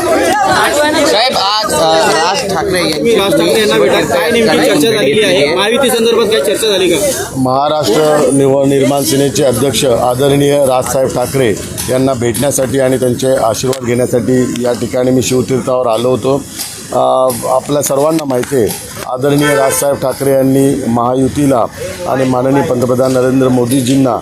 साहेब आज राज ठाकरे यांची राज ठाकरे यांना भेटा काय नेमकी चर्चा झालेली आहे? महायुती संदर्भात काय चर्चा झाली का? महाराष्ट्र निव निर्माण सेनेचे अध्यक्ष आदरणीय राजसाहेब ठाकरे यांना भेटण्यासाठी आणि त्यांचे आशीर्वाद घेण्यासाठी या ठिकाणी मी शिवतीर्थावर आलो होतो. आपल्या सर्वांना माहिती आहे आदरणीय राजसाहेब ठाकरे यांनी महायुतीला आणि माननीय पंतप्रधान नरेंद्र मोदीजींना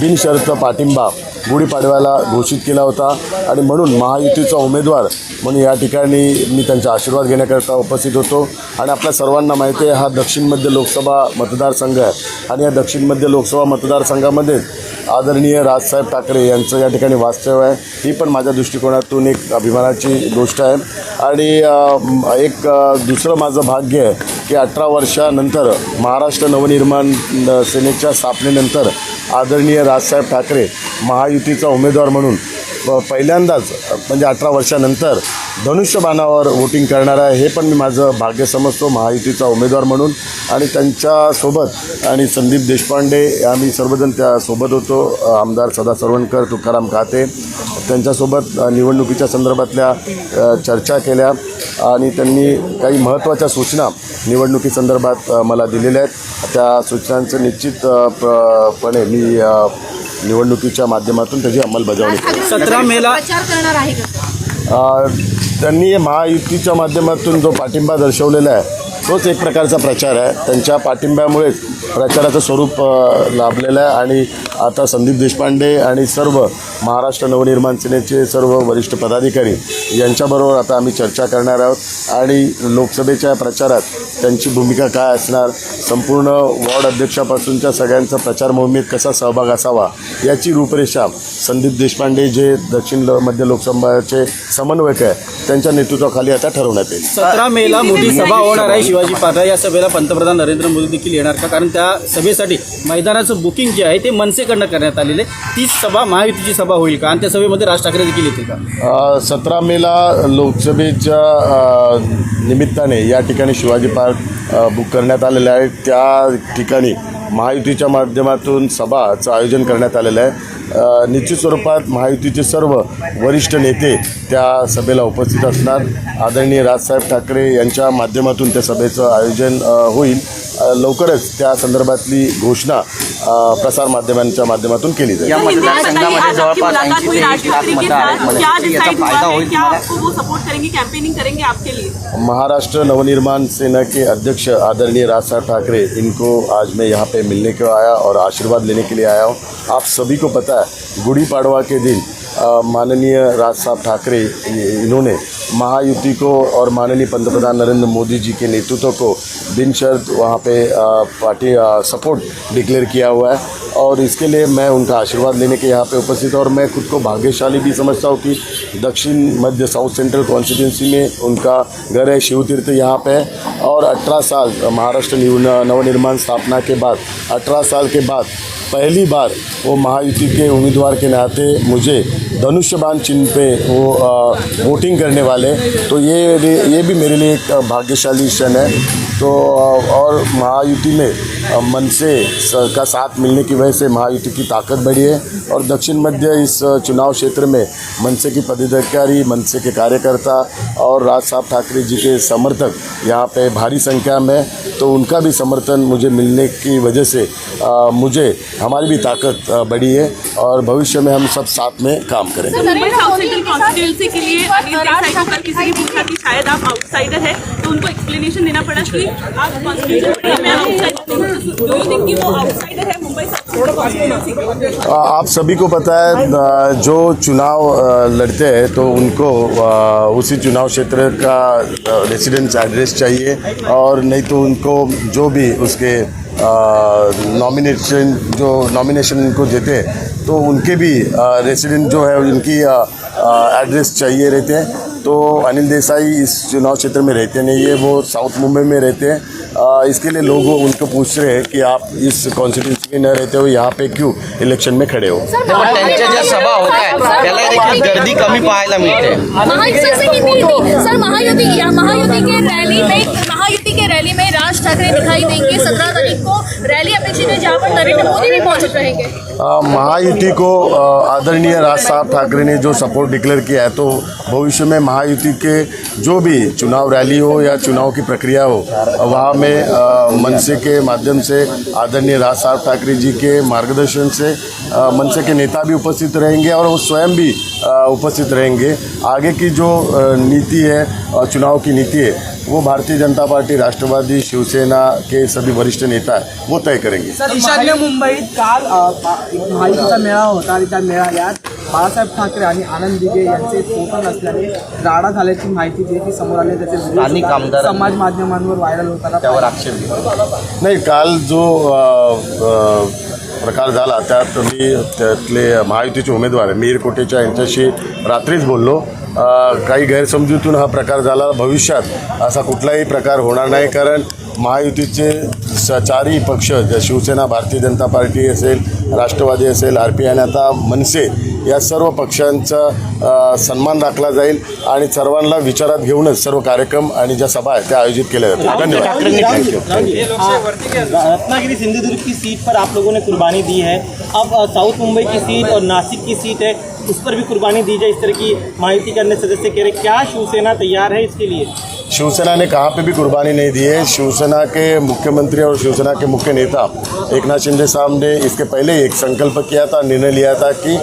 बिनशर्त पाठिंबा गुढीपाडव्याला घोषित केला होता. आणि म्हणून महायुतीचा उमेदवार म्हणून या ठिकाणी मी त्यांचा आशीर्वाद घेण्याकरता उपस्थित होतो. आणि आपल्या सर्वांना माहिती आहे हा दक्षिण मध्य लोकसभा मतदारसंघ आहे. आणि या दक्षिण मध्य लोकसभा मतदारसंघामध्येच आदरणीय राजसाहेब ठाकरे यांचं या ठिकाणी वास्तव्य आहे. ही पण माझ्या दृष्टिकोनातून एक अभिमानाची गोष्ट आहे. आणि एक दुसरं माझं भाग्य आहे की अठरा वर्षानंतर महाराष्ट्र नवनिर्माण सेनेच्या स्थापनेनंतर आदरणीय राजसाहेब ठाकरे महायुतीचा उमेदवार म्हणून प- पहिल्यांदाच म्हणजे अठरा वर्षानंतर धनुष्यबाणावर वोटिंग करणार आहे हे पण मी माझं भाग्य समजतो. महायुतीचा उमेदवार म्हणून आणि त्यांच्यासोबत आणि संदीप देशपांडे आम्ही सर्वजण त्यासोबत होतो. आमदार सदा सरवणकर तुकाराम काते त्यांच्यासोबत निवडणुकीच्या संदर्भातल्या चर्चा केल्या आणि त्यांनी काही महत्त्वाच्या सूचना निवडणुकीसंदर्भात मला दिलेल्या आहेत. त्या सूचनांचं निश्चित प- पणे मी निवडणुकीच्या माध्यमातून त्याची अंमलबजावणी करेन. सतरा मेला प्रचार करणार आहे का अ, त्यांनी महायुतीच्या माध्यमातून जो पाठिंबा दर्शवलेला आहे तोच एक प्रकारचा प्रचार आहे. त्यांच्या पाठिंब्यामुळेच प्रचाराचं स्वरूप लाभलेलं आहे आणि आता संदीप देशपांडे आणि सर्व महाराष्ट्र नवनिर्माण सेनेचे सर्व वरिष्ठ पदाधिकारी यांच्याबरोबर आता आम्ही चर्चा करणार आहोत आणि लोकसभेच्या प्रचारात त्यांची भूमिका काय असणार संपूर्ण वॉर्ड अध्यक्षापासूनच्या सगळ्यांचा प्रचार मोहिमेत कसा सहभाग असावा याची रूपरेषा संदीप देशपांडे जे दक्षिण मध्य लोकसभाचे समन्वयक आहे त्यांच्या नेतृत्वाखाली आता ठरवण्यात येईल. सतरा मेला मोठी सभा होणार आहे शिवाजी पाठा या सभेला पंतप्रधान नरेंद्र मोदी देखील येणार का? कारण त्या सभेसाठी मैदानाचं बुकिंग जे आहे ते मनसेकडनं करण्यात आलेले तीच सभा महायुतीची सभा होईल का? आणि त्या सभेमध्ये राज ठाकरे देखील येतील का? सतरा मेला लोकसभेच्या निमित्ताने या ठिकाणी शिवाजी पार्क बुक करण्यात आलेलं आहे. त्या ठिकाणी महायुतीच्या माध्यमातून सभाचं आयोजन करण्यात आलेलं आहे. निश्चित स्वरूपात महायुतीचे सर्व वरिष्ठ नेते त्या सभेला उपस्थित असणार. आदरणीय राजसाहेब ठाकरे यांच्या माध्यमातून त्या सभेचं आयोजन होईल. लवकरच त्या संदर्भातली घोषणा अ, प्रसारमाध्यमांच्या माध्यमातून केली जाईल. या मतदारसंघामध्ये जवळपास ऐंशी ते एक लाख मतदार आहेत क्या याचा फ़ायदा होईल तुम्हाला? आपको वो सपोर्ट करेंगे कैंपेनिंग करेंगे आपके लिए? महाराष्ट्र नवनिर्माण सेना के अध्यक्ष आदरणीय राज साहब ठाकरे इनको आज मैं यहाँ पे मिलने को आया और आशीर्वाद लेने के लिए आया हूँ। आप सभी को पता है गुड़ी पाड़वा के दिन माननीय राज साहब ठाकरे इन्होंने महायुति को और माननीय पंतप्रधान नरेंद्र मोदी जी के नेतृत्व को बिन शर्त वहाँ पे पार्टी सपोर्ट डिक्लेयर किया हुआ है। और इसके लिए मैं उनका आशीर्वाद लेने के यहाँ पे उपस्थित और मैं खुद को भाग्यशाली भी समझता हूँ कि दक्षिण, मध्य, साउथ सेंट्रल कॉन्स्टिट्यूंसी में उनका घर है शिव तीर्थ यहाँ पे है। और 18 साल महाराष्ट्र नवनिर्माण स्थापना के बाद 18 साल के बाद पहली बार वो महायुति के उम्मीदवार के नाते मुझे धनुष्यबान चिन्ह पे वो वोटिंग करने वाले। तो ये ये भी मेरे लिए एक भाग्यशाली क्षण है। तो और महायुति में मन से का साथ मिलने की वजह से महायुति की ताकत बढ़ी है। और दक्षिण मध्य इस चुनाव क्षेत्र में मनसे की पदाधिकारी मनसे के कार्यकर्ता और राज साहब ठाकरे जी के समर्थक यहाँ पे भारी संख्या में तो उनका भी समर्थन मुझे मिलने की वजह से अ, मुझे हमारी भी ताकत अ, बढ़ी है और भविष्य में हम सब साथ में काम करेंगे के लिए किसी ने पूछा कि शायद आप आउटसाइडर है तो उनको एक्सप्लेनेशन देना पड़ा कि कॉन्स्टिट्यूशन में आउटसाइडर है मुंबई आप सभी को पता है जो चुनाव लड़ते हैं तो उनको उसी चुनाव क्षेत्र का रेसिडेंस एड्रेस चाहिए और नहीं तो उनको जो भी उसके नॉमिनेशन जो नॉमिनेशन इनको देते हैं तो उनके भी रेसिडेंट जो है उनकी एड्रेस चाहिए रहते हैं। तो अनिल देसाई इस चुनाव क्षेत्र में रहते नहीं है वो साउथ मुंबई में रहते हैं। आ, इसके लिए लोग उनको पूछ रहे हैं कि आप इस कॉन्स्टिट्यूंसी में न रहते हो यहाँ पे क्यों इलेक्शन में खड़े हो? पण त्यांच्या ज्या सभा होत आहेत देखील गर्दी कमी पाहायला मिळते महायुति महायुति के रैली में महायुति रैली में राज ठाकरे दिखाई देंगे। सत्रह तारीख को रैली अपेक्षित है जहाँ पर नरेंद्र मोदी भी मौजूद रहेंगे। महायुति को आदरणीय राज साहब ठाकरे ने जो सपोर्ट डिक्लेयर किया है तो भविष्य में महायुति के जो भी चुनाव रैली हो या चुनाव की प्रक्रिया हो, वहाँ में मनसे के माध्यम से, आदरणीय राज साहब ठाकरे जी के मार्गदर्शन से मनसे के नेता भी उपस्थित रहेंगे और वो स्वयं भी उपस्थित रहेंगे। आगे की जो नीति है चुनाव की नीति है, वो भारतीय जनता पार्टी राष्ट्रवादी शिवसेना के सभी वरिष्ठ नेता है वो तय करेंगे ईशान्य मुंबईत काल महायुतीचा मेळावा होता आणि त्या मेळाव्यात बाळासाहेब ठाकरे आणि आनंद दिघे यांचे फोटो नसल्याने राडा झाल्याची माहिती जी ती समोर आली. त्याचे स्थानिक आमदार- समाज माध्यमांवर व्हायरल होताना त्यावर आक्षेप घेतला नाही काल जो अ, अ, प्रकार झाला त्यात मी त्यातले महायुतीचे उमेदवार मीर कोटेच्या यांच्याशी रात्रीच बोललो. काही गैरसमजूतून हा प्रकार झाला. भविष्यात असा कुठलाही प्रकार होणार नाही कारण महायुतीचे स चारही पक्ष ज्या शिवसेना भारतीय जनता पार्टी असेल राष्ट्रवादी असेल आर पी आय आणि आता मनसे या सर्व पक्षांचा सन्मान राखला जाईल आणि सर्वांना विचारात घेऊनच सर्व कार्यक्रम आणि ज्या सभा आहेत त्या आयोजित केल्या जातील धन्यवाद रत्नागिरी सिंधुदुर्ग की सीट पर आप लोगों ने कुर्बानी दी है अब साउथ मुंबई की सीट और नासिक की सीट है उस पर भी कुर्बानी दी जाए इस तरह की माहिती करने सदस्य कह रहे क्या शिवसेना तैयार है इसके लिए शिवसेना ने कहाँ पे भी कुर्बानी नहीं दी है। शिवसेना के मुख्यमंत्री और शिवसेना के मुख्य नेता एक नाथ शिंदे साहब ने इसके पहले एक संकल्प किया था, निर्णय लिया था कि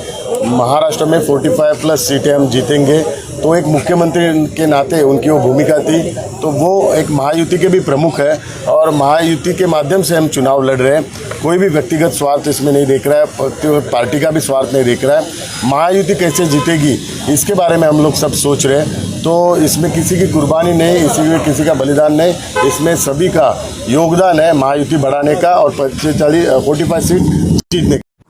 महाराष्ट्र में 45 प्लस सीटें हम जीतेंगे। तो एक मुख्यमंत्री के नाते उनकी वो भूमिका थी। तो वो एक महायुति के भी प्रमुख है और महायुति के माध्यम से हम चुनाव लड़ रहे हैं। कोई भी व्यक्तिगत स्वार्थ इसमें नहीं देख रहा है पार्टी- पार्टी का भी स्वार्थ नहीं देख रहा है। महायुति कैसे जीतेगी, इसके बारे में हम लोग सब सोच रहे हैं। तो इसमें किसी की कुर्बानी नहीं इसमें किसी का बलिदान नहीं। इसमें सभी का योगदान है महायुति बढ़ाने का और पच्चीस, चालीस फोर्टी फाइव सीट जीतने